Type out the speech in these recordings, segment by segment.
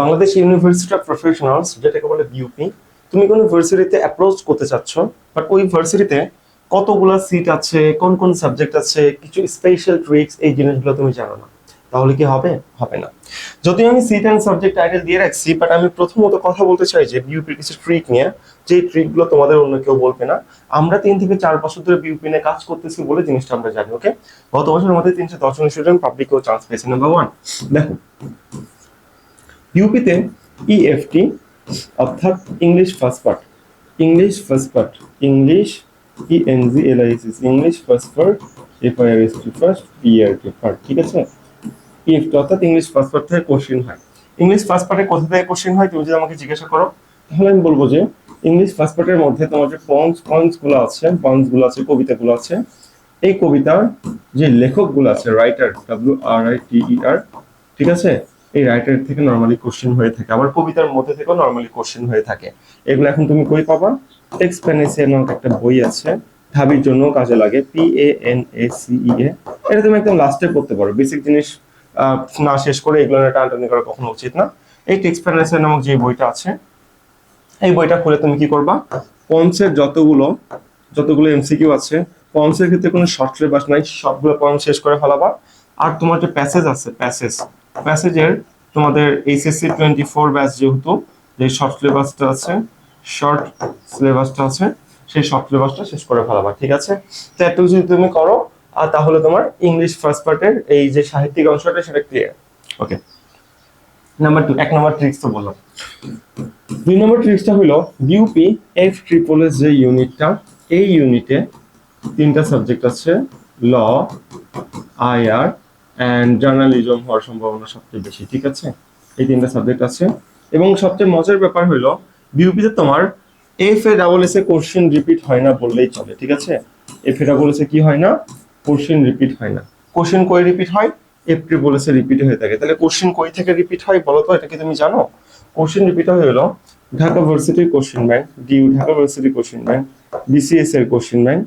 Bangladesh university of professionals যেটাকে বলে BUP তুমি কোনো ভার্সিটিতে অ্যাপ্রোচ করতে চাচ্ছ? বাট ওই ভার্সিটিতে কতগুলো সিট আছে? কোন কোন সাবজেক্ট আছে? কিছু স্পেশাল ট্রিক্স এই জিনিসগুলো তুমি জানো না। তাহলে কি হবে? হবে না। যদিও আমি সিট অ্যান্ড সাবজেক্ট টাইটেল দিয়ে রাখছি বাট আমি প্রথমত কথা বলতে চাই যে বিউপির কিছু ট্রিক নিয়ে, যে ট্রিকগুলো তোমাদের অন্য কেউ বলবে না। আমরা তিন থেকে চার বছর ধরে বিউপি নিয়ে কাজ করতেছি বলে জিনিসটা আমরা জানি ওকে গত বছর আমাদের তিনশো দশ জন স্টুডেন্ট পাবলিকেও চান্স পেয়েছে নাম্বার ওয়ান দেখো ইউপিতে ইএফটি অর্থাৎ English first part English first part English E N G L I S English first part F I R S T first P R T part ঠিক আছে? EFT অর্থাৎ English first part থেকে question হয়। English first পার্টে কোথা থেকে question হয়, তুমি যদি আমাকে জিজ্ঞাসা করো, তাহলে আমি বলব যে ইংলিশ ফার্স্ট পার্টের মধ্যে তোমার যে পয়েন্টস পয়েন্টসগুলো আছে পয়েন্টসগুলো আছে, কবিতাগুলো আছে, এই কবিতার যে লেখকগুলো আছে writer W R I T E R ঠিক আছে? এই রাইটার থেকে নর্মালি কোশ্চেন হয়ে থাকে। আবার কবিতার মধ্যে থেকেও নর্মালি কোশ্চেন হয়ে থাকে। এগুলো এখন তুমি কই পাবা? টেক্সট প্যানেসিয়া নামক একটা বই আছে। ঢাবির জন্য কাজে লাগে। P A N A C E A এটা তুমি একদম লাস্টে পড়তে পারো। বেসিক জিনিস না শেষ করে এগুলো টানাটানি করা কখনো উচিত না। এই টেক্সট প্যানেসিয়া নামক যে বইটা আছে, এই বইটা খুলে তুমি কি করবা? পঞ্চের যতগুলো যতগুলো এমসিকিউ আছে পঞ্চের ক্ষেত্রে কোনো শর্ট সিলেবাস নাই, সবগুলো পয়েন্ট শেষ করে ফেলাবা। আর তোমার যে প্যাসেজ আছে প্যাসেজ প্যাসেজের তোমাদের এইচএসসি টোয়েন্টি ফোর ব্যাচ যেহেতু, যে শর্ট সিলেবাসটা আছে শর্ট সিলেবাসটা আছে, সেই শর্ট সিলেবাসটা শেষ করে ফেলাবা, ঠিক আছে? তো একটু যদি তুমি করো আর তাহলে তোমার ইংলিশ ফার্স্ট পার্টের এই যে সাহিত্যিক অংশটা সেটা ক্লিয়ার ওকে নাম্বার টু এক নাম্বার ট্রিক্স তো বললাম। দুই নম্বর ট্রিক্সটা হলো বিউপি এফ ট্রিপলের যে ইউনিটটা এই ইউনিটে তিনটা সাবজেক্ট আছে ল আইআর অ্যান্ড জার্নালিজম হওয়ার সম্ভাবনা সবচেয়ে বেশি, ঠিক আছে? এই তিনটা সাবজেক্ট আছে। এবং সবচেয়ে মজার ব্যাপার হলো বিউপিতে তোমার এফ এ ডাবল এস এ কোশ্চেন রিপিট হয় না বললেই চলে, ঠিক আছে? এফ এ ডাবল এস এ কি হয় না? কোশ্চেন রিপিট হয় না। কোশ্চেন কই রিপিট হয়? এফ ট্রিপল এস রিপিট হয়ে থাকে। তাহলে কোশ্চেন কই থেকে রিপিট হয় বলো তো, এটা কি তুমি জানো? কোশ্চেন রিপিট হয়ে গেল ঢাকা ভার্সিটির কোশ্চেন ব্যাংক ডিউ ঢাকা ভার্সিটির কোশ্চেন ব্যাংক বিসিএস এর কোশ্চেন ব্যাংক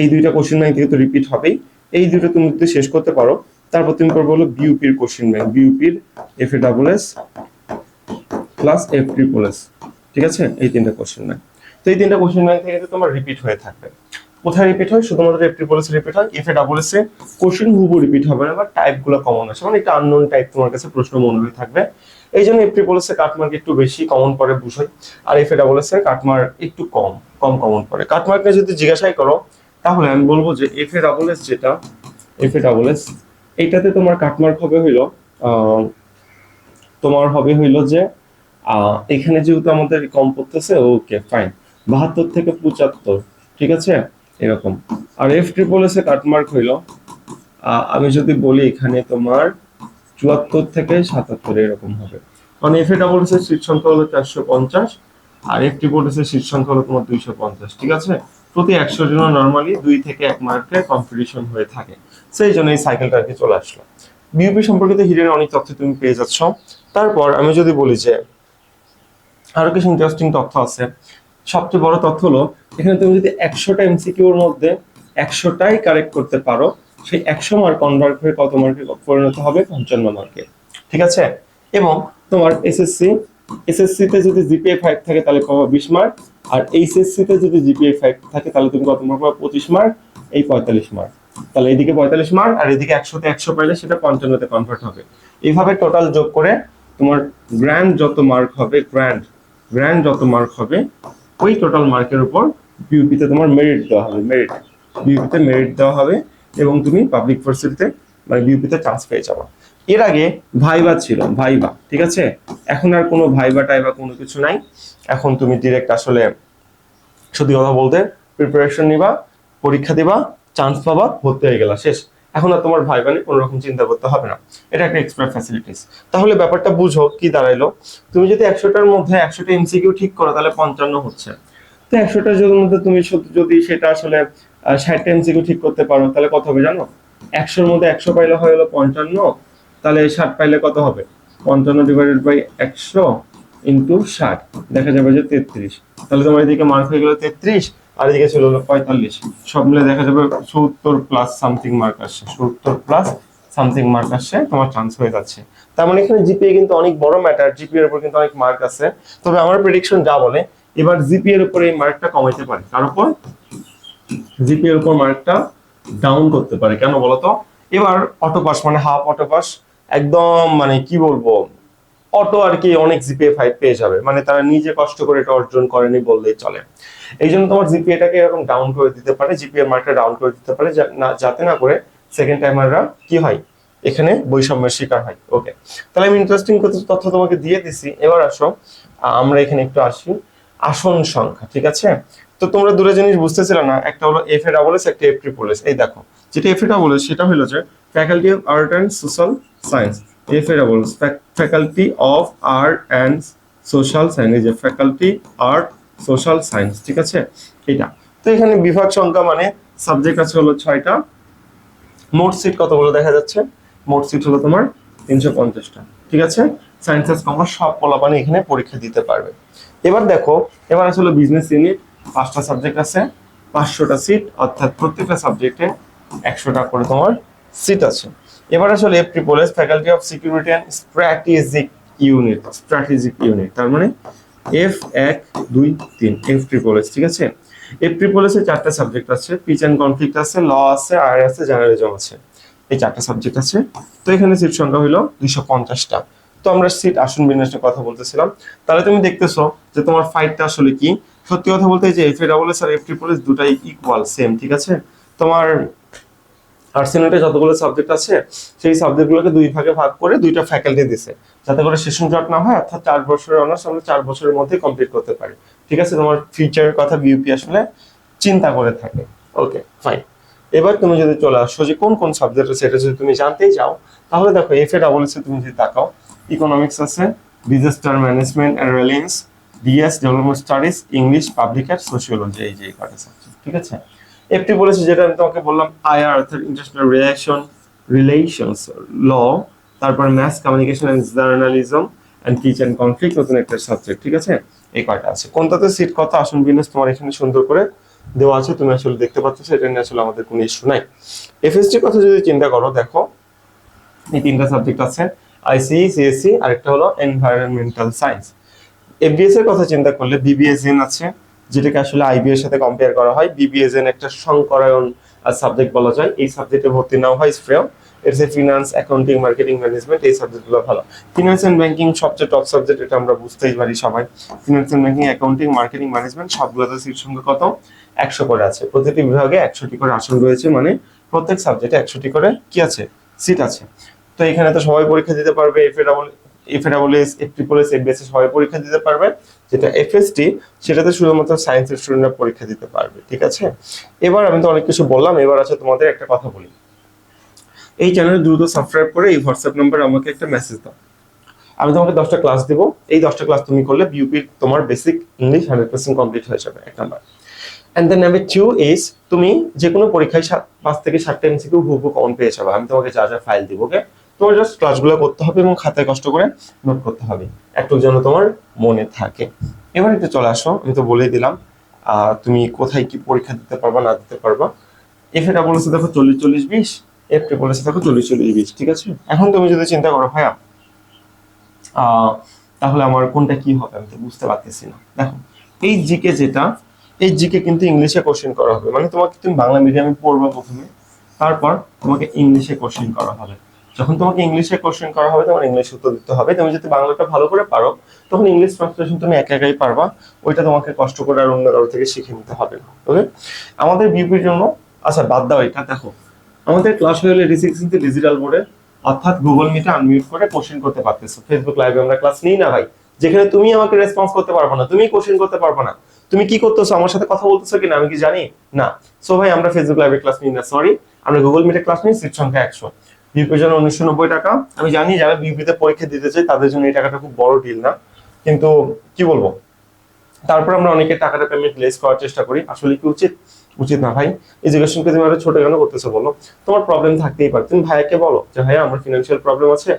এই দুইটা কোশ্চেন ব্যাংক থেকে তো রিপিট হবেই। এই দুটো তুমি যদি শেষ করতে পারো তারপর তুমি করব হলো বিউপির question bank বিউপির F A double S plus F triple S ঠিক আছে? এই তিনটা কোশ্চেন ব্যাংক তো এই তিনটা কোশ্চেন ব্যাংক থেকে তোমার রিপিট হয়ে থাকবে। কোথায় রিপিট হয়? শুধুমাত্র এফ ট্রিপল এস রিপিট হয় এফ এ ডাবল এস এ কোশ্চেন হুবু রিপিট হবে না, বা টাইপগুলো কমন আছে। মানে একটা আননোন টাইপ তোমার কাছে প্রশ্ন মনে হয়ে থাকবে। এই জন্য এফ ট্রিপল এস এ কাটমার্ক একটু বেশি কমন পড়ে বুঝোই, আর এফ এ ডাবল এস এ কাটমার্ক একটু কম কম কমন পড়ে কাটমার্ক যদি জিজ্ঞাসাই করো, তাহলে আমি বলব যে এফ এ ডাবল এস যেটা এফ এ ডাবল এস এইটাতে তোমার কাটমার্ক হবে হইল তোমার হবে হইল যে এখানে যেহেতু আমাদের কম পড়তেছে ওকে ফাইন বাহাত্তর থেকে পঁচাত্তর, ঠিক আছে? এরকম। আর এফ ট্রিপল এসে কাটমার্ক হইল আমি যদি বলি এখানে তোমার চুয়াত্তর থেকে সাতাত্তর, এরকম হবে। কারণ F A double S seat সংখ্যা হলো চারশো পঞ্চাশ, আর এফ ট্রিপল এস সিট সংখ্যা হলো তোমার দুইশো পঞ্চাশ, ঠিক আছে? প্রতি একশো জন নর্মালি দুই থেকে এক মার্কের কম্পিটিশন হয়ে থাকে। সেই জন্য এই সাইকেলটা আর কি চলে আসলো। বিউপি সম্পর্কিত হিডেন অনেক তথ্য তুমি পেয়ে যাচ্ছ। তারপর আমি যদি বলি যে, আরও কিছু ইন্টারেস্টিং তথ্য আছে। সবচেয়ে বড় তথ্য হলো, এখানে তুমি যদি একশোটা এমসিকিউর মধ্যে একশোটাই কারেক্ট করতে পারো, সেই একশো মার্ক কনভার্ট হয়ে কত মার্কে পরিণত হবে? পঞ্চান্ন মার্কে ঠিক আছে? এবং তোমার এসএসসি এসএসসি তে যদি জিপিএ ফাইভ থাকে তাহলে পাবো বিশ মার্ক আর এইচএসসি তে যদি জিপিএ ফাইভ থাকে তাহলে তুমি কত মার্ক পাবো? পঁচিশ মার্ক এই পঁয়তাল্লিশ মার্ক তাহলে এদিকে পঁয়তাল্লিশ মার্ক আর এদিকে একশোতে একশো পাইলে সেটা পঞ্চান্নতে কনভার্ট হবে। এইভাবে টোটাল যোগ করে তোমার গ্র্যান্ড যত মার্ক হবে গ্র্যান্ড গ্র্যান্ড যত মার্ক হবে, ওই টোটাল মার্কের উপর বিউপিতে তোমার মেরিট দেওয়া হবে মেরিট বিউপিতে মেরিট দেওয়া হবে এবং তুমি পাবলিক ভার্সিটিতে মানে বিউপিতে চান্স পেয়ে যাবে। এর আগে ভাইবা ছিল, ভাইবা, ঠিক আছে? এখন আর কোনো ভাইবা টাইবা কোনো কিছু নাই। এখন তুমি ডিরেক্ট আসলে সত্যি কথা বলতে প্রিপারেশন নিবা, পরীক্ষা দিবা চান্স পাবা, ভর্তি হয়ে গেলা, শেষ। এখন আর তোমার ভাই বোনের কোনো রকম চিন্তা করতে হবে না। এটা একটা এক্সট্রা ফ্যাসিলিটিস তাহলে ব্যাপারটা বুঝো, কি দাঁড়াইলো? তুমি যদি একশোটার মধ্যে একশোটা এমসিকিউ ঠিক করো, তাহলে পঞ্চান্ন হচ্ছে। তো একশোটার মধ্যে তুমি যদি সেটা আসলে ষাটটা এমসিকিউ ঠিক করতে পারো, তাহলে কত হবে জানো? একশোর মধ্যে একশো পাইলে হয়ে গেলো পঞ্চান্ন, তাহলে ষাট পাইলে কত হবে? পঞ্চান্ন ডিভাইডেড বাই একশো ইন্টু ষাট। দেখা যাবে যে তেত্রিশ। তাহলে তোমার এদিকে মার্ক হয়ে গেলো তেত্রিশ আর এদিকে ছিল হলো পঁয়তাল্লিশ। সব মিলে দেখা যাবে সত্তর প্লাস সামথিং মার্ক আসছে। সত্তর প্লাস সামথিং মার্ক আসছে, তোমার চান্স হয়ে যাচ্ছে। তার মানে এখানে জিপিএ কিন্তু অনেক বড় ম্যাটার জিপিএ এর উপর কিন্তু অনেক মার্ক আছে। তবে আমার প্রেডিকশন যা বলে, এবার জিপিএ এর উপর এই মার্কটা কমাইতে পারে। তার উপর জিপিএ এর উপর মার্কটা ডাউন করতে পারে। কেন বলতো? এবার অটো পাস মানে হাফ অটো পাস একদম মানে কি বলব? অটো আর কি অনেক জিপিএ ফাইভ পেয়ে যাবে। মানে তারা নিজে কষ্ট করে এটা অর্জন করেনি বললেই চলে। এই জন্য তোমার জিপিএটাকে এরকম ডাউন করে দিতে পারে জিপিএ মার্কটা ডাউন করে দিতে পারে না যাতে না করে সেকেন্ড টাইমাররা কি হয়? এখানে বৈষম্যের শিকার হয়। ওকে তাহলে আমি ইন্টারেস্টিং তথ্য তোমাকে দিয়ে দিছি। এবার আসো আমরা এখানে একটু আসি। আসন সংখ্যা, ঠিক আছে? তো তোমরা দুটো জিনিস বুঝতেছিল না, একটা হলো এফ এ ডাবল এস একটা এফ ট্রিপল এস এই দেখো, যেটা এফ এ ডাবল এস সেটা হলো যে faculty of art and social science faculty of art and social science এই যে ফ্যাকাল্টি আর্ট সোশ্যাল সায়েন্স ঠিক আছে? এটা তো এখানে বিভাগ সংখ্যা মানে সাবজেক্ট আছে হলো ছয়টা। মোট সিট কতগুলো দেখা যাচ্ছে? মোট সিট হলো তোমার তিনশো পঞ্চাশটা, ঠিক আছে? সায়েন্সেস কমার্স সব পোলাপানি এখানে পরীক্ষা দিতে পারবে। এবার দেখো, এবার আসলে বিজনেস ইউনিট পাঁচটা সাবজেক্ট আছে, পাঁচশোটা সিট অর্থাৎ প্রত্যেকটা সাবজেক্টে একশোটা করে তোমার সিট আছে। এবার আসলে triple S faculty of security and strategic unit strategic unit তার মানে এফ এক, দুই, তিন এফ ট্রিপল এস ঠিক আছে? এফ ট্রিপল এস চারটা সাবজেক্ট আছে পিচ অ্যান্ড কনফ্লিক্ট আছে ল আছে আর আছে জার্নালিজম আছে। এই চারটা সাবজেক্ট আছে। তো এখানে সিট সংখ্যা হলো দুইশো পঞ্চাশটা। তো আমরা সিট আসন বিন্যাসের কথা বলতেছিলাম। তাহলে তুমি দেখতেছো যে তোমার ফাইটটা আসলে কি? সত্যি কথা বলতে যে এফ এ ডাবল এস আর এফ ট্রিপল এস দুটাই ইকুয়াল সেম ঠিক আছে? তোমার আর্সেনালটা যতগুলো সাবজেক্ট আছে, সেই সাবজেক্টগুলোকে দুই ভাগে ভাগ করে দুইটা ফ্যাকাল্টি দিছে। যাতে করে সেশন জট না হয়, অর্থাৎ চার বছরের অনার্স আমরা চার বছরের মধ্যে কমপ্লিট করতে পারি। ঠিক আছে? তোমার ফিউচারের কথা বিউপি আসলে চিন্তা করে থাকে। ওকে ফাইন এবার তুমি যদি চলে আসো যে কোন কোন সাবজেক্ট আছে, এটা যদি তুমি জানতেই চাও, তাহলে দেখো এফ এ ডাবল এসে তুমি যদি তাকাও ইকোনমিক্স আছে disaster management and resilience DS development studies English public and sociology এই যে কটা সাবজেক্ট ঠিক আছে? এফটি বলেছে যেটা আমি তোমাকে বললাম আইআর অর্থাৎ ইন্টারন্যাশনাল রিলেশন রিলেশনস ল তারপর math communication and journalism and peace and conflict নতুন একটা সাবজেক্ট ঠিক আছে? এই কয়টা আছে। কোনটাতে সিট কত? আসন বিন্যাস, তোমার এখানে সুন্দর করে দেওয়া আছে, তুমি আসলে দেখতে পাচ্ছ, এটা নিয়ে আসলে আমাদের কোনো ইস্যু নাই। এফএসটি কথা যদি চিন্তা করো, দেখো, এই তিনটা সাবজেক্ট আছে আইসি সিএসসি আরেকটা হলো এনভায়রনমেন্টাল সায়েন্স এফবিএস এর কথা চিন্তা করলে বিবিএসএন আছে যেটাকে আসলে আইবি এর সাথে কম্পেয়ার করা হয়। বিবিএসএন একটা সংকরায়ন সাবজেক্ট বলা যায়। এই সাবজেক্টে ভর্তি নেওয়া হয় শ্রেয়। এর যে ফিনান্স অ্যাকাউন্টিং মার্কেটিং ম্যানেজমেন্ট এই সাবজেক্টগুলো ভালো। ফিনান্স এন্ড ব্যাংকিং সবচেয়ে টপ সাবজেক্ট এটা আমরা বুঝতেই পারি সবাই। Finance and banking accounting marketing management সবগুলোতে সিট সংখ্যা কত? একশো করে আছে। প্রতিটি বিভাগে একশোটি করে আসন রয়েছে। মানে প্রত্যেক সাবজেক্টে একশোটি করে কি আছে? সিট আছে। তো এখানে তো সবাই পরীক্ষা দিতে পারবে। F A double F A double S F triple S FBS সবাই পরীক্ষা দিতে পারবে। যেটা এফএসটি সেটাতে শুধুমাত্র সায়েন্সের স্টুডেন্টরা পরীক্ষা দিতে পারবে, ঠিক আছে? এবার আমি তো অনেক কিছু বললাম, এবার আছে তোমাদের একটা কথা বলি। এই চ্যানেলে দ্রুত সাবস্ক্রাইব করে এই হোয়াটসঅ্যাপ নাম্বারে আমাকে একটা মেসেজ দাও। আমি তোমাকে দশটা ক্লাস দেবো। এই দশটা ক্লাস তুমি করলে বিউপির তোমার basic English hundred percent complete হয়ে যাবে, এক number and then number two is তুমি যে কোনো পরীক্ষায় সাত, পাঁচ থেকে সাতটা এমসিকিউ হুবহু কমন পেয়ে যাবে। আমি তোমাকে যা যা ফাইল দিব ওকে তোমার জাস্ট ক্লাসগুলো করতে হবে এবং খাতায় কষ্ট করে নোট করতে হবে। একটু যেন তোমার মনে থাকে। এবার একটু চলে আসো, আমি তো বলেই দিলাম তুমি কোথায় কি পরীক্ষা দিতে পারবা, না দিতে পারবা। এফ এটা বলেছে দেখো চল্লিশ চল্লিশ, বিশ। এফ বলেছে দেখো চল্লিশ চল্লিশ, বিশ, ঠিক আছে? এখন তুমি যদি চিন্তা করো, ভাইয়া তাহলে আমার কোনটা কি হবে আমি তো বুঝতে পারতেছি না। দেখো, এই জিকে যেটা, এই জিকে কিন্তু ইংলিশে কোশ্চেন করা হবে। মানে তোমাকে তুমি বাংলা মিডিয়ামে পড়বা প্রথমে, তারপর তোমাকে ইংলিশে কোশ্চেন করা হবে। যখন তোমাকে ইংলিশে কোশ্চেন করা হবে, তোমার ইংলিশ উত্তর দিতে হবে। তুমি যদি বাংলাটা ভালো করে পারো, তখন ইংলিশ ট্রান্সলেশন তুমি একা একাই পারবা। ওইটা তোমাকে কষ্ট করে আর অন্য কারও থেকে শিখে নিতে হবে ওকে আমাদের বিউপির জন্য আচ্ছা বাদ দাও এটা, দেখো। আমাদের ক্লাস হয়ে গেলে রিসিক্সিতে ডিজিটাল বোর্ডে অর্থাৎ গুগল মিটে আনমিউট করে কোশ্চেন করতে পারতেছো। ফেসবুক লাইভে আমরা ক্লাস নিই না, ভাই। যেখানে তুমি আমাকে রেসপন্স করতে পারব না, তুমি কোশ্চেন করতে পারব না। তুমি কি করতেছো? আমার সাথে কথা বলতেছো কিনা? আমি কি জানি? না। সো ভাই, আমরা ফেসবুক লাইভে ক্লাস নিই না সরি আমরা গুগল মিটে ক্লাস নিই সিট সংখ্যা একশো। জন্য উনিশশো নব্বই টাকা। আমি জানি যারা বিউপিতে পরীক্ষা দিতে চাই তাদের জন্য এই টাকাটা খুব বড় ডিল না। কিন্তু কি বলব? তারপর আমরা অনেকে টাকাটা পেমেন্ট লেস করার চেষ্টা করি। আসলে কি উচিত? উচিত না ভাই। এডুকেশনকে তুমি আরও ছোট কেন করতেছো বলো? তোমার প্রবলেম থাকতেই পারে। তুমি ভাইয়াকে বলো যে, ভাইয়া, আমার ফিনান্সিয়াল প্রবলেম আছে।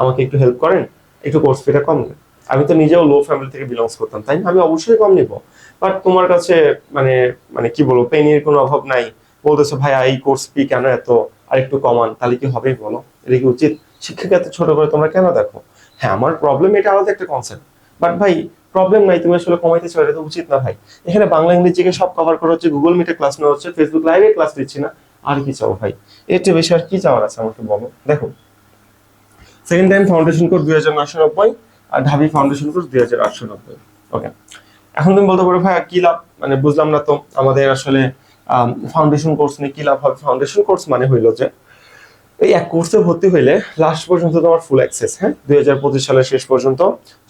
আমাকে একটু হেল্প করেন। একটু কোর্স ফিটা কম দেন। আমি তো নিজেও লো ফ্যামিলি থেকে বিলংস করতাম, তাই আমি অবশ্যই কম নিব। বাট তোমার কাছে মানে মানে কি বলব? পেনির কোনো অভাব নাই। বলতেছো, ভাইয়া, এই কোর্স ফি কেন এত? আর একটু কমান, তাহলে কি হবে বলো? এটা কি উচিত? শিক্ষাকে এত ছোট করে তোমরা কেন দেখো? হ্যাঁ আমার প্রবলেম এটা আলাদা একটা কনসেপ্ট বাট ভাই প্রবলেম নাই, তুমি আসলে কমাইতে চাও, এটা তো উচিত না ভাই। এখানে বাংলা ইংরেজিকে সব কভার করা হচ্ছে গুগল মিটে ক্লাস নেওয়া হচ্ছে ফেসবুক লাইভে ক্লাস দিচ্ছি না। আর কি চাও ভাই? এর চেয়ে বেশি আর কি চাওয়ার আছে আমাকে বলো? দেখো। সেকেন্ড টাইম ফাউন্ডেশন কোর্স দুই হাজার নশো নব্বই আর ঢাবি ফাউন্ডেশন কোর্স দুই হাজার আটশো নব্বই। ওকে এখন তুমি বলতে পারো, ভাই কি লাভ? মানে বুঝলাম না তো, আমাদের আসলে ফাউন্ডেশন কোর্স নিয়ে কি লাভ হবে? ফাউন্ডেশন কোর্স মানে হইল যে, এই এক কোর্সে ভর্তি হইলে লাস্ট পর্যন্ত তোমার ফুল অ্যাক্সেস হ্যাঁ? দুই হাজার পঁচিশ সালের শেষ পর্যন্ত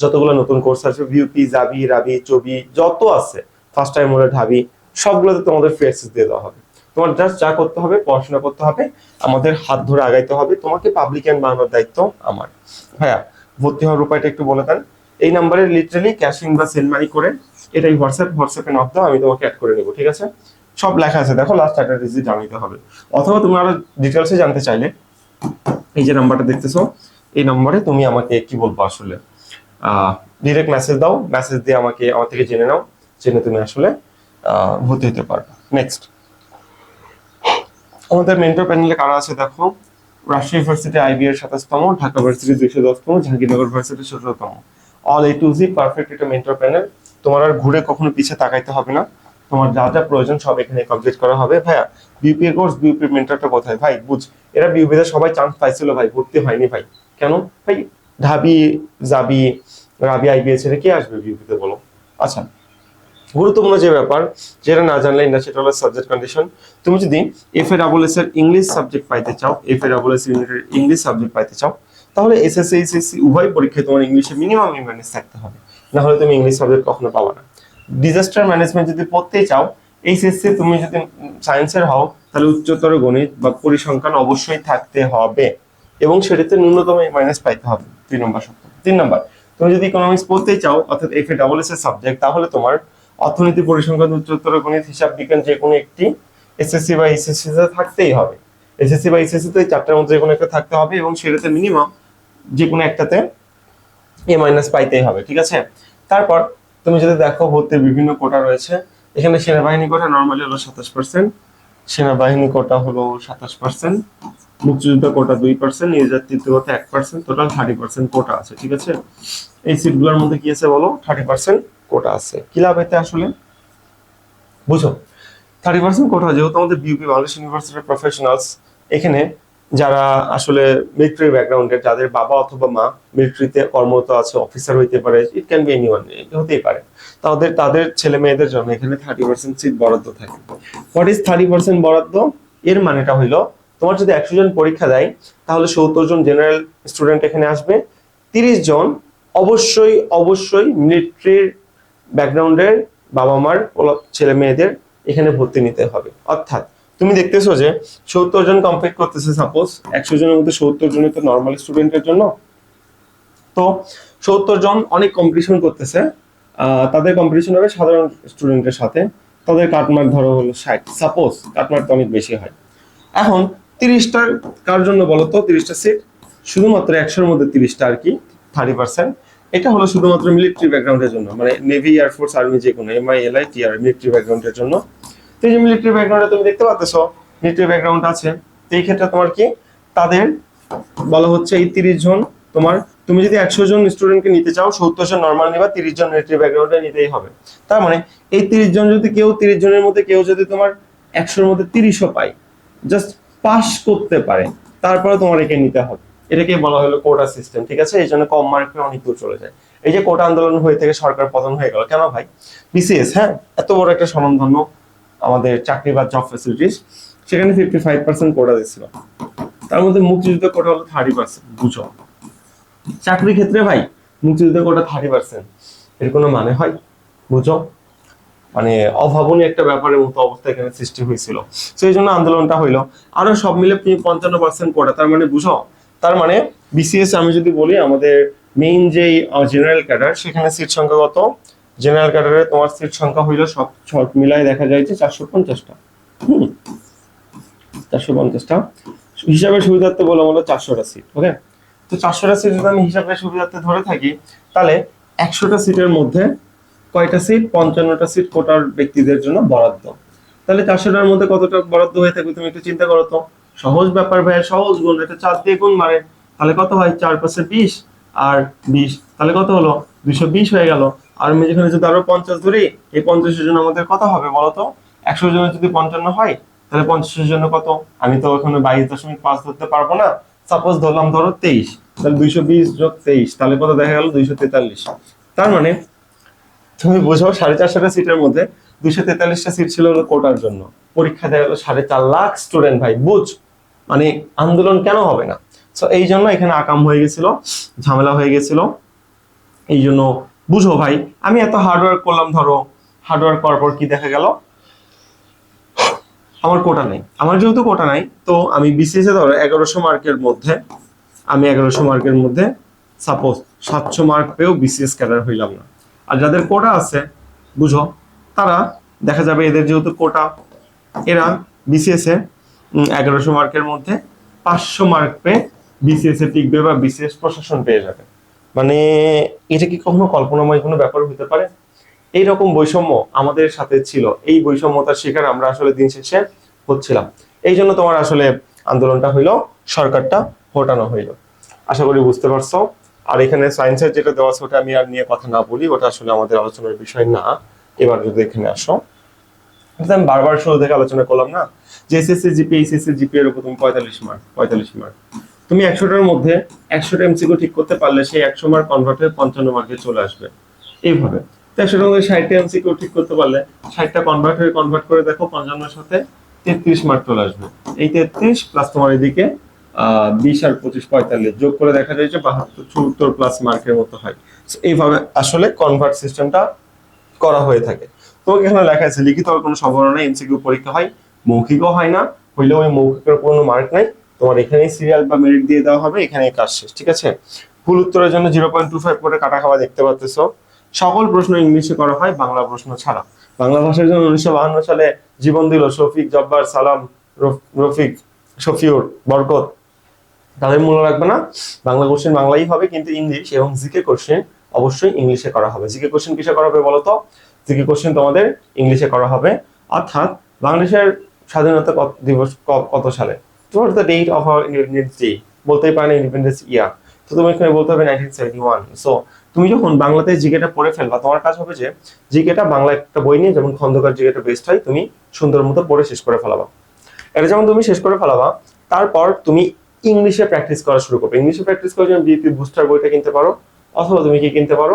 যতগুলো নতুন কোর্স আছে ভিউপি জাবি রাবি চবি যত আছে ফার্স্ট টাইম ওরা ঢাবি সবগুলোতে তোমাদের ফ্রি অ্যাক্সেস দিয়ে দেওয়া হবে। তোমার জাস্ট যা করতে হবে, পড়াশোনা করতে হবে, আমাদের হাত ধরে আগাইতে হবে। তোমাকে পাবলিকান বানানোর দায়িত্ব আমার। ভাইয়া, ভর্তি হওয়ার উপায়টা একটু বলে দেন। এই নাম্বারে লিটারালি ক্যাশিং বা সেন্ড মানি করে, এটাই হোয়াটসঅ্যাপ হোয়াটসঅ্যাপে নক দাও, আমি তোমাকে অ্যাড করে নেব, ঠিক আছে? সব লেখা আছে। দেখো লাস্ট একটা রিজিট জানাইতে হবে। অথবা তুমি আরও ডিটেলসে জানতে চাইলে, এই যে নাম্বারটা দেখতেছো, এই নম্বরে তুমি আমাকে কি বলব আসলে? ডিরেক্ট মেসেজ দাও। মেসেজ দিয়ে আমাকে, আমার থেকে জেনে নাও, জেনে তুমি আসলে ভর্তি হতে পারবে। নেক্সট আমাদের মেন্টর প্যানেলে কারা আছে দেখো? রাজশাহী ইউনিভার্সিটি আইবি এর সাতাশতম, ঢাকা ভার্সিটি দুইশো দশতম Jahangirnagar varsity চতুর্থতম all A to Z perfect একটা মেন্টর প্যানেল তোমার আর ঘুরে কখনো পিছিয়ে তাকাইতে হবে না। তোমার যা যা প্রয়োজন সব এখানে কমপ্লিট করা হবে। ভাইয়া বিউপি কোর্স বিউপি মেন্টরটা কোথায়? ভাই, বুঝ, এরা বিউপিতে সবাই চান্স পাইছিল ভাই, ভর্তি হয়নি ভাই। কেন? ভাই, ঢাবি, জাবি, রাবি আইবিএ ছেড়ে কে আসবে বিউপিতে বলো? আচ্ছা গুরুত্বপূর্ণ যে ব্যাপার, যেটা না জানলে না, সেটা হলো সাবজেক্ট কন্ডিশন তুমি যদি এফ এ ডাবল এস এর ইংলিশ সাবজেক্ট পাইতে চাও এফ এ ডাবল এস ইউনিটের ইংলিশ সাবজেক্ট পাইতে চাও, তাহলে এসএসসি এইচএসসি উভয় পরীক্ষায় তোমার ইংলিশে মিনিমাম ইম্যানেজ থাকতে হবে। না হলে তুমি ইংলিশ সাবজেক্ট কখনো পাবা না। ডিজাস্টার ম্যানেজমেন্ট যদি পড়তেই চাও এইচএসসি তুমি যদি সায়েন্সের হও, তাহলে উচ্চতর গণিত বা পরিসংখ্যান অবশ্যই থাকতে হবে। এবং সেটাতে ন্যূনতম মাইনাস পাইতে হবে, তিন নম্বর সপ্তাহ তিন নম্বর, তুমি যদি ইকোনমিক্স পড়তেই চাও, অর্থাৎ এফ এ ডাবল এস এর সাবজেক্ট তাহলে তোমার অর্থনীতি, পরিসংখ্যান, উচ্চতর গণিত, হিসাব বিজ্ঞান যে কোনো একটি এসএসসি বা এইচএসসি তে থাকতেই হবে। এসএসসি বা এইচএসসি তে চারটার মধ্যে কোনো একটা থাকতে হবে এবং সেটাতে মিনিমাম যে কোনো একটাতে এ মাইনাস পাইতেই হবে, ঠিক আছে? তারপর তুমি যদি দেখো ভর্তির বিভিন্ন কোটা রয়েছে, এখানে সেনাবাহিনী কোটা নর্মালি হলো সাতাশ পার্সেন্ট সেনাবাহিনী কোটা হলো সাতাশ পার্সেন্ট মুক্তিযোদ্ধা কোটা দুই পার্সেন্ট নির্যাতিত কোটা এক percent total thirty percent quota আছে, ঠিক আছে? এই সিটগুলোর মধ্যে কি আছে বলো? থার্টি পার্সেন্ট কোটা আছে। কি লাভ এতে আসলে? বুঝো। থার্টি পার্সেন্ট কোটা, যেহেতু আমাদের বিউপি বাংলাদেশ ইউনিভার্সিটির প্রফেশনালস এখানে যারা আসলে মিলিটারি ব্যাকগ্রাউন্ডের যাদের বাবা অথবা মা মিলিটারিতে কর্মরত আছে অফিসার হইতে পারে ইট ক্যান বি এনিওয়ান হতেই পারে। তাদের তাদের ছেলে মেয়েদের জন্য এখানে থার্টি পার্সেন্ট সিট বরাদ্দ থাকে। হোয়াট ইজ থার্টি পার্সেন্ট বরাদ্দ? এর মানেটা হইল, তোমার যদি একশো জন পরীক্ষা দেয়, তাহলে সত্তর জন জেনারেল স্টুডেন্ট এখানে আসবে। তিরিশ জন অবশ্যই অবশ্যই মিলিটারির ব্যাকগ্রাউন্ডের বাবা মার ছেলে মেয়েদের এখানে ভর্তি নিতে হবে। অর্থাৎ তুমি দেখতেছো যে সত্তর জন কমপ্লিট করতেছে সাপোজ একশো জনের মধ্যে সত্তর জনের তো নর্মাল স্টুডেন্টের জন্য। তো সত্তর জন অনেক কম্পিটিশন করতেছে। তাদের কম্পিটিশন হবে সাধারণ স্টুডেন্টের সাথে। তাদের কাটমার্ক ধরো হলো ষাট। সাপোজ কাটমার্ক তো অনেক বেশি হয়। এখন তিরিশটার কার জন্য বলো তো? তিরিশটা সিট শুধুমাত্র একশোর মধ্যে তিরিশটা আর কি থার্টি পার্সেন্ট এটা হলো শুধুমাত্র মিলিটারি ব্যাকগ্রাউন্ডের জন্য। মানে নেভি এয়ারফোর্স আর্মি যে কোনো এমআই এলআই টিআর মিলিটারি ব্যাকগ্রাউন্ডের জন্য। এই যে মিলিটারি ব্যাকগ্রাউন্ডে তুমি দেখতে পাচ্ছ মিলিটারি ব্যাকগ্রাউন্ড আছে। এই ক্ষেত্রে তোমার কি? তাদের বলা হচ্ছে এই তিরিশ জন তোমার, তুমি যদি একশো জন স্টুডেন্টকে নিতে চাও, সত্তর জন নর্মাল নিবা, তিরিশ জন মিলিটারি ব্যাকগ্রাউন্ডে নিতেই হবে। তার মানে এই তিরিশ জন যদি কেউ, তিরিশ জনের মধ্যে কেউ যদি তোমার একশোর মধ্যে তিরিশও পায় জাস্ট পাস করতে পারে, তারপরে তোমার একে নিতে হবে। এটাকে বলা হলো কোটা সিস্টেম ঠিক আছে? এই জন্য কম মার্কে অনেক দূর চলে যায়। এই যে কোটা আন্দোলন হয়ে থেকে সরকার পতন হয়ে গেল, কেন ভাই? বিসিএস হ্যাঁ? এত বড় একটা স্বনামধন্য আমাদের চাকরি বা জব ফ্যাসিলিটিস সেখানে ফিফটি ফাইভ পার্সেন্ট কোটা দিচ্ছিল তার মধ্যে মুক্তিযুদ্ধ কোটা হলো থার্টি পার্সেন্ট বুঝো। চাকরি ক্ষেত্রে ভাই মুক্তিযুদ্ধ কোটা থার্টি পার্সেন্ট এর কোনো মানে হয়? বুঝো? মানে অভাবনীয় একটা ব্যাপারের মতো অবস্থা এখানে সৃষ্টি হয়েছিল। সেই জন্য আন্দোলনটা হইল। আরও সব মিলে পঞ্চান্ন পার্সেন্ট কোটা তার মানে বুঝো? তার মানে বিসিএস আমি যদি বলি, আমাদের মেইন যে জেনারেল ক্যাডার সেখানে সিট সংখ্যা কত? জেনারেল ক্যাডারে তোমার সিট সংখ্যা হইল সব সব মিলায় দেখা যায় চারশো পঞ্চাশটা। হুম। চারশো পঞ্চাশটা। হিসাবের সুবিধার্থে বলে হলো চারশোটা সিট ওকে তো চারশোটা সিট যদি আমি হিসাবের সুবিধার্থে ধরে থাকি, তাহলে একশোটা সিটের মধ্যে কয়টা সিট পঞ্চান্নটা সিট কোটার ব্যক্তিদের জন্য বরাদ্দ। তাহলে চারশোটার মধ্যে কতটা বরাদ্দ হয়ে থাকবে তুমি একটু চিন্তা করো তো। সহজ ব্যাপার ভাই সহজ গুণ, এটা চার দিয়ে গুণ মারে। তাহলে কত হয়? চার পাশে বিশ আর বিশ, তাহলে কত হলো? দুইশো বিশ হয়ে গেল। আর আমি যেখানে যদি আরও পঞ্চাশ ধরি, এই পঞ্চাশের জন্য আমাদের কত হবে বলতো? একশো জনের যদি পঞ্চান্ন হয়, তাহলে পঞ্চাশের জন্য কত? আমি তো ওখানে বাইশ দশমিক পাঁচ ধরতে পারব না। সাপোজ ধরলাম ধরো তেইশ, তাহলে দুইশো বিশ যোগ তেইশ, তাহলে কত দেখা গেল? দুইশো তেতাল্লিশ। তার মানে তুমি বুঝো সাড়ে চারশোটা সিটের মধ্যে দুইশো তেতাল্লিশটা সিট ছিল কোটার জন্য। পরীক্ষা দেওয়া হলো সাড়ে চার লাখ স্টুডেন্ট ভাই, বুঝ? মানে আন্দোলন কেন হবে না? তো এই জন্য এখানে আকাম হয়ে গেছিল, ঝামেলা হয়ে গেছিল। এই জন্য বুঝো ভাই, আমি এত হার্ডওয়ার্ক করলাম, ধরো হার্ডওয়ার্ক করার পর কি দেখা গেল? আমার কোটা নেই। আমার যেহেতু কোটা নাই, তো আমি বিসিএস ধরো এগারোশো মার্কের মধ্যে, আমি এগারোশো মার্কের মধ্যে সাপোজ সাতশো মার্ক পেয়েও বিসিএস ক্যাডার হইলাম না। আর যাদের কোটা আছে, বুঝো, তারা দেখা যাবে এদের যেহেতু কোটা এরা বিসিএস এগারোশো মার্কের মধ্যে পাঁচশো মার্ক পেয়ে বিসিএস এ টিকবে বা বিসিএস প্রশাসন পেয়ে যাবে। মানে এটা কি কখনো কল্পনাময় কোনো ব্যাপার হতে পারে? এই রকম বৈষম্য আমাদের সাথে ছিল। এই বৈষম্যতার শিকার আমরা আসলে দিন শেষে হচ্ছিলাম। এই জন্য তোমার আসলে আন্দোলনটা হইল, সরকারটা হটানো হইল। আশা করি বুঝতে পারছ। আর এখানে সায়েন্সের যেটা দেওয়া আছে, ওটা আমি আর নিয়ে কথা না বলি, ওটা আসলে আমাদের আলোচনার বিষয় না। এবার যদি এখানে আসো। আমি বারবার শুরু থেকে আলোচনা করলাম না। যে এসএসসি জিপি এইচএসসি জিপি এর উপর তুমি পঁয়তাল্লিশ মার্ক পঁয়তাল্লিশ মার্ক তুমি একশোটার মধ্যে একশোটা এমসিকিউ ঠিক করতে পারলে সেই একশো মার্ক কনভার্ট হয়ে পঞ্চান্ন মার্কে চলে আসবে। এইভাবে। তো একশোটার মধ্যে ষাটটা এমসিকিউ ঠিক করতে পারলে ষাটটা কনভার্ট হয়ে কনভার্ট করে দেখো পঞ্চান্নর সাথে তেত্রিশ মার্ক চলে আসবে। এই তেত্রিশ প্লাস তোমার এদিকে বিশ আর পঁচিশ পঁয়তাল্লিশ যোগ করে দেখা যায় যে বাহাত্তর, চুয়াত্তর প্লাস মার্কের মতো হয়। এইভাবে আসলে কনভার্ট সিস্টেমটা করা হয়ে থাকে। তোমাকে এখানে লেখা আছে, লিখিত কোনো সম্ভাবনা নেই এমসিকিউ পরীক্ষা হয়, মৌখিকও হয় না, হইলেও ওই মৌখিকের কোনো মার্ক নাই। তোমার এখানেই সিরিয়াল বা মেরিট দিয়ে দেওয়া হবে, এখানেই কাজ শেষ, ঠিক আছে? ভুল উত্তরের জন্য জিরো পয়েন্ট টু ফাইভ করে কাটা খাওয়া দেখতে পাচ্ছ সকল প্রশ্ন ইংলিশে করা হয়, বাংলা প্রশ্ন ছাড়া। বাংলা ভাষার জন্য উনিশশো বাহান্ন সালে জীবন দিল শফিক জব্বার সালাম রফিক, শফিউর, বরকত। তাদের মূল্য রাখবে না। বাংলা কোশ্চেন বাংলাই হবে, কিন্তু ইংলিশ এবং জিকে কোশ্চেন অবশ্যই ইংলিশে করা হবে। জিকে কোশ্চেন কিসে করা হবে বলতো? জিকে কোশ্চেন তোমাদের ইংলিশে করা হবে। অর্থাৎ বাংলাদেশের স্বাধীনতা দিবস কত সালে? তোমার the date of our independence day বলতেই পারে না ইন্ডিপেন্ডেন্স ইয়ার তো তুমি এখানে বলতে হবে নাইনটিন সেভেন্টি ওয়ান সো তুমি যখন বাংলাতে জিকেটা পড়ে ফেলবা, তোমার কাজ হবে যে, জিকেটা বাংলা একটা বই নিয়ে যেমন খন্দকার জিকেটা বেস্ট হয়, তুমি সুন্দর মতো পড়ে শেষ করে ফেলাবা। এটা যেমন তুমি শেষ করে ফেলাবা, তারপর তুমি ইংলিশে প্র্যাকটিস করা শুরু করবে। ইংলিশে প্র্যাকটিস করার জন্য বিপি বুস্টার বইটা কিনতে পারো, অথবা তুমি কি কিনতে পারো?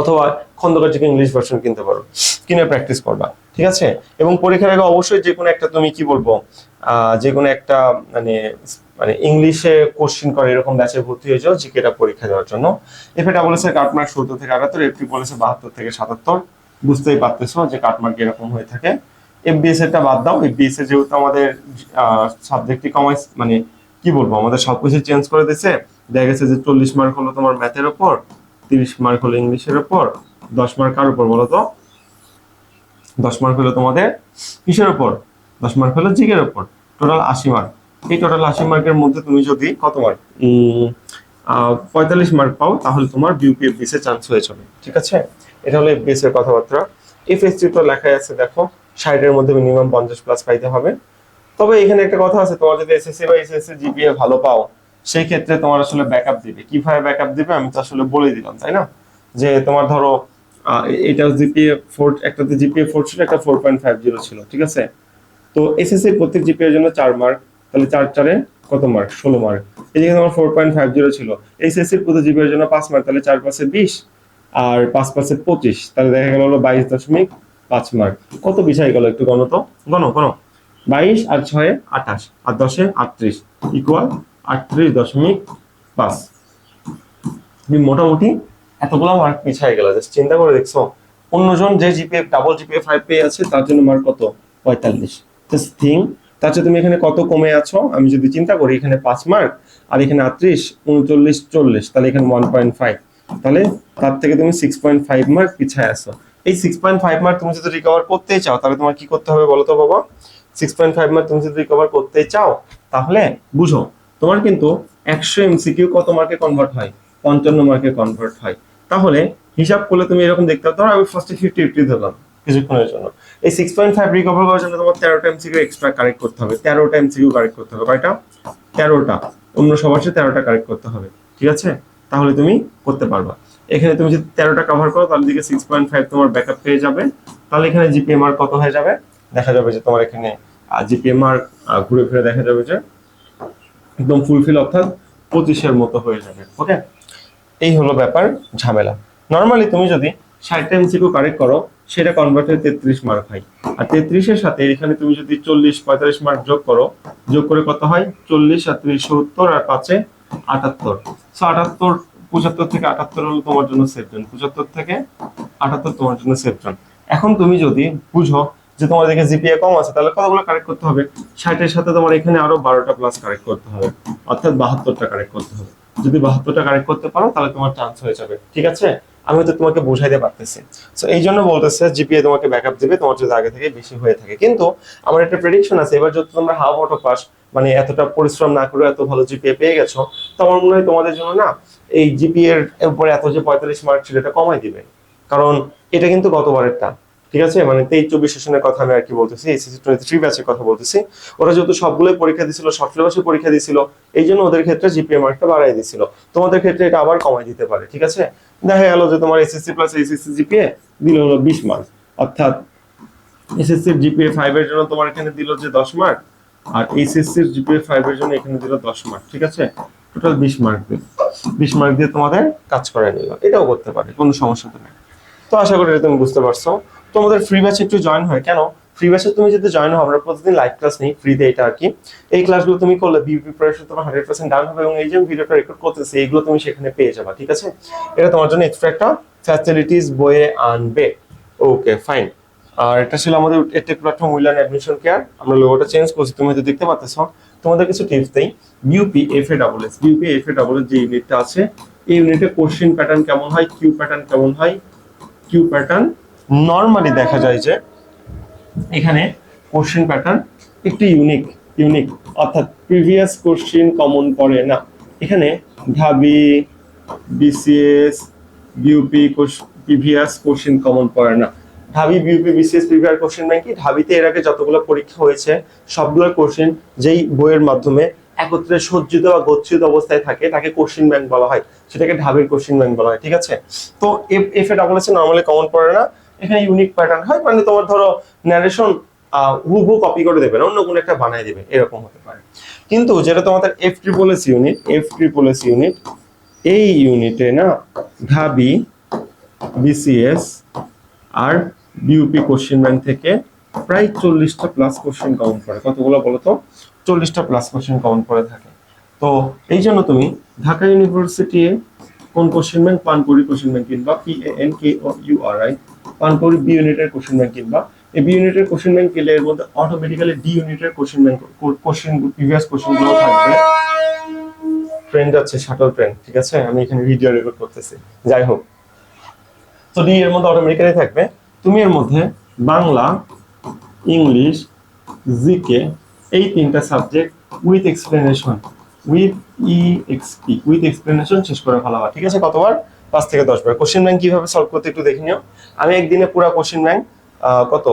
অথবা খন্দকার থেকে ইংলিশ ভার্সন কিনতে পারো। কিনে প্র্যাকটিস করবা, ঠিক আছে? এবং পরীক্ষার আগে অবশ্যই যে কোনো একটা তুমি কি বলব যে কোনো একটা মানে মানে ইংলিশে কোশ্চিন করে, এরকম ব্যাচে ভর্তি হয়ে যাও জিকেটা পরীক্ষা দেওয়ার জন্য। এফএটা বলেছে কাটমার্ক সত্তর থেকে আটাত্তর এফটি বলেছে বাহাত্তর থেকে সাতাত্তর, বুঝতেই পারতেছো যে কাটমার্ক এরকম হয়ে থাকে। এফবিএস এরটা বাদ দাও এফবিএস এর যেহেতু আমাদের সাবজেক্টটি কমার্স মানে কি বলব, আমাদের সবকিছু চেঞ্জ করে দিয়েছে দেখা গেছে যে চল্লিশ মার্ক হলো তোমার ম্যাথের ওপর তিরিশ মার্ক হলো ইংলিশের ওপর দশ মার্ক কার উপর বলো তো? দশ মার্ক হলো তোমাদের কিসের ওপর দশ মার্ক হলো জিগের ওপর টোটাল আশি মার্ক এই টোটাল আশি মার্কের মধ্যে তুমি যদি কত মার্ক পঁয়তাল্লিশ মার্ক পাও, তাহলে তোমার বিউপি এফবিএস এ চান্স হয়ে যাবে, ঠিক আছে? এটা হলো এফবিএস এর কথাবার্তা। এফএসটি তো লেখাই আছে, দেখো ষাটের মধ্যে মিনিমাম পঞ্চাশ প্লাস পাইতে হবে। তবে এখানে একটা কথা আছে, তোমার যদি এসএসসি বা এসএসসি জিপিএ ভালো পাও সেই ক্ষেত্রে তোমার আসলে ব্যাকআপ দিবে। কীভাবে ব্যাকআপ দিবে আমি তো আসলে বলে দিলাম, তাই না? যে তোমার ধরো এটা জিপিএ ফোর একটাতে জিপিএ ফোর ছিল, একটা ফোর পয়েন্ট ফাইভ জিরো ছিল, ঠিক আছে? তো এসএসসি প্রত্যেক জিপিএর জন্য চার মার্ক তাহলে চার চারে কত মার্ক ষোলো মার্ক এদিকে তোমার ফোর পয়েন্ট ফাইভ জিরো ছিল এইচএসসির প্রতি জিপিএর জন্য পাঁচ মার্ক তাহলে চার পাশে বিশ, আর পাঁচ পাশে পঁচিশ, তাহলে দেখা গেল হলো বাইশ দশমিক পাঁচ মার্ক কত বিষয় গেল একটু গণ তো গণ গণ। বাইশ আর ছয়ে আঠাশ, আর দশে আটত্রিশ। ইকুয়াল আটত্রিশ দশমিক পাঁচ। তুমি মোটামুটি এতগুলো মার্ক পিছায় গেল জাস্ট চিন্তা করে দেখছ। অন্যজন যে জিপিএ ডাবল জিপিএ ফাইভ পেয়ে আছে তার জন্য মার্ক কত? পঁয়তাল্লিশ। জাস্ট থিং চেয়ে তুমি এখানে কত কমে আছো? আমি যদি চিন্তা করি, এখানে পাঁচ মার্ক আর এখানে আটত্রিশ, উনচল্লিশ, চল্লিশ, তাহলে এখানে ওয়ান পয়েন্ট ফাইভ তাহলে তার থেকে তুমি সিক্স পয়েন্ট ফাইভ মার্ক পিছায় আসো এই সিক্স পয়েন্ট ফাইভ মার্ক তুমি যদি রিকভার করতেই চাও, তাহলে তোমার কি করতে হবে বলো তো বাবা? সিক্স পয়েন্ট ফাইভ মার্ক তুমি যদি রিকভার করতে চাও, তাহলে বুঝো। তোমার কিন্তু একশো এমসিকিউ কত মার্কে কনভার্ট হয়? পঞ্চান্ন মার্কে কনভার্ট হয়। তাহলে হিসাব করলে তুমি এরকম দেখতে পাবে আমি ফার্স্টে ফিফটি ফিফটি ধরলাম কিছুক্ষণের জন্য। এই সিক্স পয়েন্ট ফাইভ রিকভার করার জন্য তোমার তেরোটা এমসিকিউ এক্সট্রা কারেক্ট করতে হবে। তেরোটা এমসিকিউ কারেক্ট করতে হবে। কয়টা? তেরোটা। অন্য সবার সাথে তেরোটা কারেক্ট করতে হবে। ঠিক আছে? তাহলে তুমি করতে পারবা। এখানে তুমি যদি তেরোটা কভার করো, তাহলে দিকে সিক্স পয়েন্ট ফাইভ তোমার ব্যাকআপ পেয়ে যাবে। তাহলে এখানে জিপিএমআর কত হয়ে যাবে? দেখা যাবে যে তোমার এখানে জিপিএম আর ঘুরে ফিরে দেখা যাবে যে একদম ফুলফিল অর্থাৎ পঁচিশের মতো হয়ে যাবে ওকে এই হলো ব্যাপার, ঝামেলা। নর্মালি তুমি যদি ষাটটা এমসিকিউ কারেক্ট করো, সেটা কনভার্ট হয়ে তেত্রিশ মার্ক হয়। আর তেত্রিশের সাথে এখানে তুমি যদি চল্লিশ, পঁয়তাল্লিশ মার্ক যোগ করো, যোগ করে কত হয়? চল্লিশ আর ত্রিশ সত্তর আর পাঁচে আটাত্তর। সো আটাত্তর, পঁচাত্তর থেকে আটাত্তর হলো তোমার জন্য সেফ পঁচাত্তর থেকে আটাত্তর তোমার জন্য সেফ এখন তুমি যদি বুঝো যে তোমার দিকে জিপিএ কম আছে, তাহলে কতগুলো কারেক্ট করতে হবে? ষাটের সাথে তোমার এখানে আরও বারোটা প্লাস কারেক্ট করতে হবে। অর্থাৎ বাহাত্তরটা কারেক্ট করতে হবে। যদি বাহাত্তরটা কারেক্ট করতে পারো, তাহলে তোমার চান্স হয়ে যাবে। ঠিক আছে? আমি তো তোমাকে বোঝাইতে পারতেছি। সো এই জন্য বলতেছে জিপিএ তোমাকে ব্যাকআপ দিবে, তোমার যদি আগে থেকে বেশি হয়ে থাকে। কিন্তু আমার একটা প্রেডিকশন আছে, এবার যদি তোমরা হাফ অটো পাস মানে এতটা পরিশ্রম না করে এত ভালো জিপিএ পেয়ে গেছো, তো আমার মনে হয় তোমাদের জন্য না, এই জিপিএ এর উপরে এত যে পঁয়তাল্লিশ মার্ক ছিল, এটা কমাই দিবে। কারণ এটা কিন্তু গতবারেরটা। ঠিক আছে? মানে তেইশ চব্বিশ সেশনের কথা আমি আর কি বলতেছি এসএসসি টোয়েন্টি থ্রি ব্যাচের কথা বলতেছি। ওরা যেহেতু সবগুলোই পরীক্ষা দিছিল সব সিলেবাসে পরীক্ষা দিছিল এই জন্য ওদের ক্ষেত্রে জিপিএ মার্কটা বাড়াই দিছিল তোমাদের ক্ষেত্রে এটা আবার কমাই দিতে পারে, ঠিক আছে? দেখা গেল যে তোমার এসএসসি প্লাস এসএসসি জিপিএ দিল হলো বিশ মার্ক অর্থাৎ এসএসসি জিপিএ ফাইভ এর জন্য তোমার এখানে দিল যে দশ মার্ক আর এইচএসসি জিপিএ ফাইভ এর জন্য এখানে দিল দশ মার্ক ঠিক আছে? টোটাল বিশ মার্ক দিল বিশ মার্ক দিয়ে তোমাদের কাজ করে নিল। এটাও করতে পারে, কোনো সমস্যা তো নেই। তো আশা করি তুমি বুঝতে পারছ। তোমাদের ফ্রি ব্যাচে একটু জয়েন হয়। কেন? ফ্রি ব্যাচে তুমি যদি জয়েন হও, আমরা প্রতিদিন লাইভ ক্লাস নেই ফ্রিতে এটা আর কি। এই ক্লাসগুলো তুমি করলে বিউ প্রিপারেশন তোমার হান্ড্রেড পার্সেন্ট ডাউন হবে এবং এই যে ভিডিওটা রেকর্ড করতেছি, এইগুলো তুমি সেখানে পেয়ে যাবা, ঠিক আছে? এটা তোমার জন্য এক্সট্রা একটা ফ্যাসিলিটিস বয়ে আনবে। ওকে ফাইন আর এটা ছিল আমাদের এটেক প্ল্যাটফর্ম উইলার্ন অ্যাডমিশন কেয়ার আমরা লোগোটা চেঞ্জ করছি, তুমি হয়তো দেখতে পাচ্ছ তোমাদের কিছু টিপস দেই। BUP F A double S BUP F A double S যে ইউনিটটা আছে, এই ইউনিটে কোশ্চেন প্যাটার্ন কেমন হয় কিউ প্যাটার্ন কেমন হয় কিউ প্যাটার্ন নর্মালি দেখা যায় যে এখানে কোশ্চেন প্যাটার্ন একটু ইউনিক ইউনিক অর্থাৎ প্রিভিয়াস কোশ্চেন কমন পড়ে না। এখানে Dhabi BCS, BUP previous question common পড়ে না। Dhabi BUP, BCS previous question bank ঢাবিতে এর আগে যতগুলো পরীক্ষা হয়েছে সবগুলোর কোশ্চেন যেই বইয়ের মাধ্যমে একত্রে সজ্জিত বা গচ্ছিত অবস্থায় থাকে, তাকে কোশ্চেন ব্যাংক বলা হয়। সেটাকে ঢাবির কোশ্চেন ব্যাংক বলা হয়, ঠিক আছে? তো F F A double S normally common পড়ে না। এখানে ইউনিক প্যাটার্ন হয় মানে তোমার ধরো ন্যারেশন হুবহু কপি করে দেবে না, অন্য কোনো একটা বানাই দেবে, এরকম হতে পারে। কিন্তু যেটা তোমাদের F triple S unit F triple S unit এই ইউনিটে না ঢাবি বিসিএস আর বিউপি কোশ্চেন ব্যাংক থেকে প্রায় চল্লিশটা প্লাস কোশ্চেন কাউন্ট করে। কতগুলো বলো তো? চল্লিশটা প্লাস কোশ্চেন কাউন্ট করে থাকে। তো এই জন্য তুমি ঢাকা ইউনিভার্সিটি কোন কোশ্চেন ব্যাংক পানপুরি কোশ্চেন ব্যাংক কিনবা P A N K O U R I পানপুরি B ইউনিটের কোশ্চেন ব্যাংক কিনবা এই বি ইউনিটের কোশ্চেন ব্যাংক কিনলে এর মধ্যে অটোমেটিক্যালি ডি ইউনিটের কোশ্চেন ব্যাংক কোশ্চেন প্রিভিয়াস থাকবে। ট্রেন যাচ্ছে শাটল ট্রেন ঠিক আছে? আমি এখানে ভিডিও রেকর্ড করতেছি। যাই হোক। তো ডি এর মধ্যে অটোমেটিক্যালি থাকবে। তুমি এর মধ্যে বাংলা, ইংলিশ জিকে এই তিনটা সাবজেক্ট উইথ এক্সপ্লেনেশন উইথ ই এক্সপি উইথ এক্সপ্লেনেশন শেষ করে ফেলাবা, ঠিক আছে? কতবার? পাঁচ থেকে দশ বার। কোশ্চেন ব্যাংক কীভাবে সলভ করতে একটু দেখে নিও। আমি একদিনে পুরো কোশ্চেন ব্যাংক কত?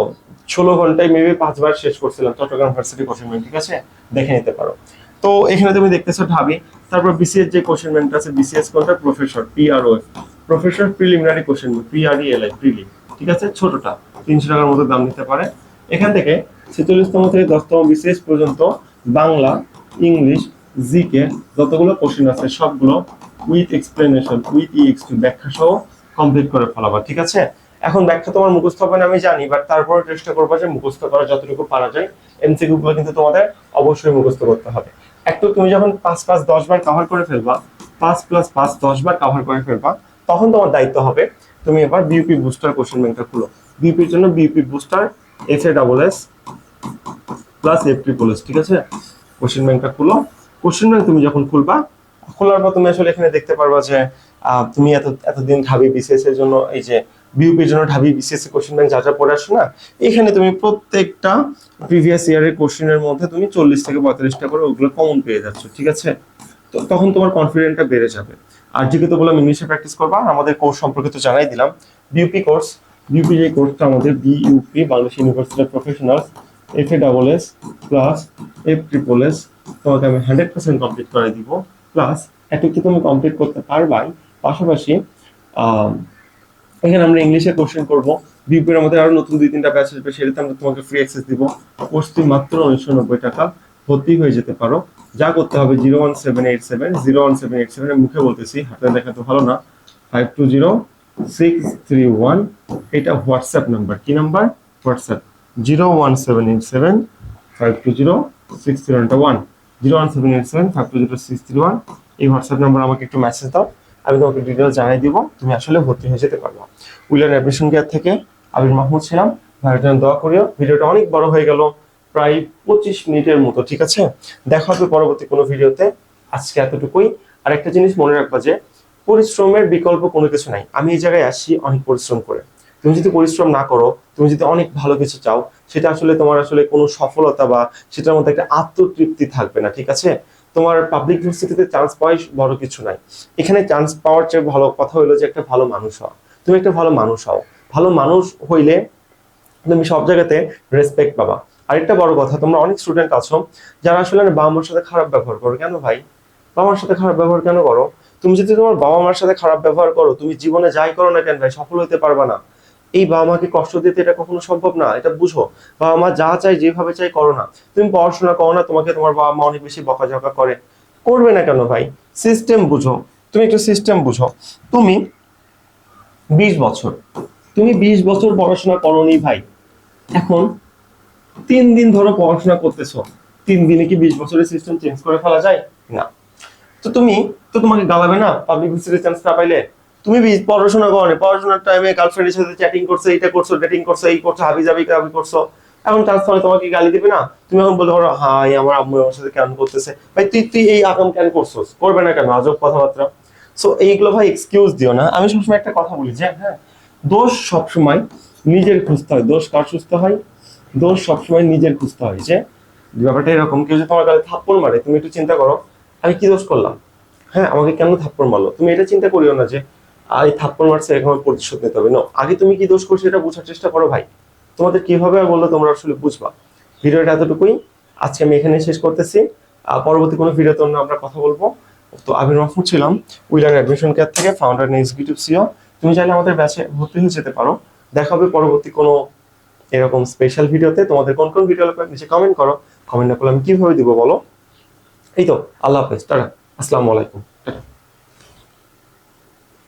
ষোলো ঘন্টায় মেবি পাঁচবার শেষ করছিলাম চট্টগ্রাম ভার্সিটি কোশ্চেন ব্যাংক ঠিক আছে? দেখে নিতে পারো। তো এখানে তুমি দেখতেছো ঢাবি, তারপর বিসিএস যে কোশ্চেন ব্যাংকটা আছে বিসিএস কোনটা? Professor PRO professor preliminary question PRE LI prelim ঠিক আছে? ছোটটা, তিনশো টাকার মতো দাম নিতে পারে। এখান থেকে ছেচল্লিশতম থেকে দশতম বিসিএস পর্যন্ত বাংলা, ইংলিশ জিকে যতগুলো কোশ্চেন আছে, সবগুলো উইথ এক্সপ্লেনেশন উইথ ইএক্স ব্যাখ্যা সহ কমপ্লিট করে ফেলাবা, ঠিক আছে? এখন ব্যাখ্যা তোমার মুখস্থ হবে না, আমি জানি বাট তারপরে চেষ্টা করব যে মুখস্থ করা যতটুকু পারা যায়। এমসিকিউ গুলো কিন্তু তোমাদের অবশ্যই মুখস্থ করতে হবে। একটু তুমি যখন পাঁচ পাঁচ দশ বার কভার করে ফেলবা, পাঁচ প্লাস পাঁচ দশ বার কভার করে ফেলবা, তখন তোমার দায়িত্ব হবে তুমি এবার বিউপি বুস্টার কোশ্চেন ব্যাংকটা খুলো। বিউপির জন্য BUP booster F A double S plus F triple S ঠিক আছে? কোশ্চেন ব্যাংকটা খুলো। কোশ্চেন ব্যাংক তুমি যখন খুলবা খোলার পর তুমি আসলে এখানে দেখতে পারবা যে তুমি এত, এতদিন ঢাবি বিসিএস এর জন্য এই যে বিউপির জন্য ঢাবি বিসিএস কোশ্চেন ব্যাংক যা যা পড়ে আসো না, এখানে তুমি প্রত্যেকটা প্রিভিয়াস ইয়ারের কোশ্চেনের মধ্যে তুমি চল্লিশ থেকে পঁয়তাল্লিশটা করে ওগুলো কমন পেয়ে যাচ্ছ, ঠিক আছে? তো তখন তোমার কনফিডেন্টটা বেড়ে যাবে। আর যেহেতু তো বললাম ইংলিশে প্র্যাকটিস করবা, আর আমাদের কোর্স সম্পর্কে তো জানাই দিলাম বিউপি কোর্স বিউপি যে কোর্সটা আমাদের BUP Bangladesh university professional F A double S plus F triple S তোমাকে আমি হান্ড্রেড পার্সেন্ট কমপ্লিট করে দিব। প্লাস এটুকু তুমি কমপ্লিট করতে পারবাই। পাশাপাশি এখানে আমরা ইংলিশে কোশ্চেন করব। বিপির আমাদের আরও নতুন দুই, তিনটা ব্যাচ আসবে, সেটাতে আমরা তোমাকে ফ্রি অ্যাক্সেস দিব। কোর্সটি মাত্র উনিশশো নব্বই টাকা ভর্তি হয়ে যেতে পারো। যা করতে হবে zero one seven eight seven, zero one seven eight seven মুখে বলতেছি, হাতে দেখা তো ভালো না। Five two zero, six three one, এটা হোয়াটসঅ্যাপ নাম্বার। কি number? WhatsApp. Zero one seven eight seven, five two zero, six three one zero one seven eight seven five two zero six three one, এই WhatsApp number আমাকে একটু message দাও, আমি তোমাকে details জানাই দিব, তুমি আসলে ভর্তি হয়ে যেতে পারবে। উইলার অ্যাডমিশন কেয়ার থেকে আবির মাহমুদ ছিলাম, ভাইয়ের জন্য দোয়া করিও, ভিডিওটা অনেক বড় হয়ে গেল, প্রায় পঁচিশ মিনিটের মতো, ঠিক আছে? দেখা হবে পরবর্তী কোনো ভিডিওতে, আজকে এতটুকুই। আর একটা জিনিস মনে রাখবা যে, পরিশ্রমের বিকল্প কোনো কিছু নাই। আমি এই জায়গায় আসি অনেক পরিশ্রম করে। তুমি যদি পরিশ্রম না করো, তুমি যদি অনেক ভালো কিছু চাও, সেটা আসলে তোমার আসলে কোনো সফলতা বা সেটার মধ্যে একটা আত্মতৃপ্তি থাকবে না, ঠিক আছে? তোমার পাবলিক ইউনিভার্সিটিতে চান্স পাওয়াই বড় কিছু নাই এখানে চান্স পাওয়ার চেয়ে ভালো কথা হলো যে একটা ভালো মানুষ হওয়া। তুমি একটা ভালো মানুষ হও। ভালো মানুষ হইলে তুমি সব জায়গাতে রেসপেক্ট পাবা। আরেকটা বড় কথা, তোমরা অনেক স্টুডেন্ট আছো, যারা আসলে বাবা মার সাথে খারাপ ব্যবহার করো। কেন ভাই? বাবা মার সাথে খারাপ ব্যবহার কেন করো? তুমি যদি তোমার বাবা মার সাথে খারাপ ব্যবহার করো, তুমি জীবনে যাই করো না কেন ভাই, সফল হতে পারবা না। এই বাবা মাকে কষ্ট দিতে এটা কখনো সম্ভব না, এটা বুঝো। বাবা মা যা চাই যেভাবে চাই করো না। তুমি পড়াশোনা করো না, তোমাকে তোমার বাবা মা অনেক বেশি বকাঝকা করে। করবে না কেন ভাই? সিস্টেম বুঝো। তুমি একটা সিস্টেম বুঝো। তুমি বিশ বছর, তুমি বিশ বছর পড়াশোনা করনি ভাই। এখন তিন দিন ধরো পড়াশোনা করতেছো। তিন দিনে কি বিশ বছরের সিস্টেম চেঞ্জ করে ফেলা যায়? না। তো তুমি, তো তোমাকে গালাবে না? পাবলিক ইউনিভার্সিটি চান্স না পাইলে তুমি পড়াশোনা করো পড়াশোনার টাইমে গার্লফ্রেন্ডের সাথে চ্যাটিং করছ এটা করছ ডেটিং করছ, এই করছ, হাবি জাবি কাবি করছ। এখন পালে তোমাকে গালি দিবে না? তুমি এখন বলতে পারো, হাই, আমার আম্মু আমার সাথে কেন করতেছে? ভাই, তুই তুই এই আকাম কেন করছোস? করবে না কেন? আজব কথাবার্তা। সো এইগুলো ভাই এক্সকিউজ দিও না। আমি সবসময় একটা কথা বলি, যে হ্যাঁ দোষ সবসময় নিজের খুঁজতে হয়। দোষ কার সুস্থ হয়? দোষ সবসময় নিজের খুঁজতে হয়, যে, ব্যাপারটা এরকম, কেউ যদি তোমার গালে থাপ্পড় মারে, তুমি একটু চিন্তা করো, আমি কি দোষ করলাম? হ্যাঁ আমাকে কেন থাপ্পড় মারলো? তুমি এটা চিন্তা করিও না যে আই থাপ্পড় মারছে এখন প্রতিশোধ নিতে হবে। না আগে তুমি কি দোষ করছ এটা বোঝার চেষ্টা করো ভাই। তোমাদের কীভাবে বলল তোমরা আসলে বুঝবা। ভিডিওটা এতটুকুই। আজকে আমি এখানে শেষ করতেছি। পরবর্তী কোনো ভিডিওতে অন্য আমরা কথা বলব। তো আবির মাহমুদ ছিলাম উইলার অ্যাডমিশন কেয়ার থেকে ফাউন্ডার এক্সিকিউটিভ সিও তুমি চাইলে আমাদের ব্যাচে ভর্তি হয়ে যেতে পারো। দেখা হবে পরবর্তী কোনো এরকম স্পেশাল ভিডিওতে। তোমাদের কোন কোন ভিডিও লাগবে নিচে কমেন্ট করো। কমেন্ট না করলে আমি কীভাবে দিব বলো? এই তো, আল্লাহ হাফেজ, টাটা। আসসালামু আলাইকুম।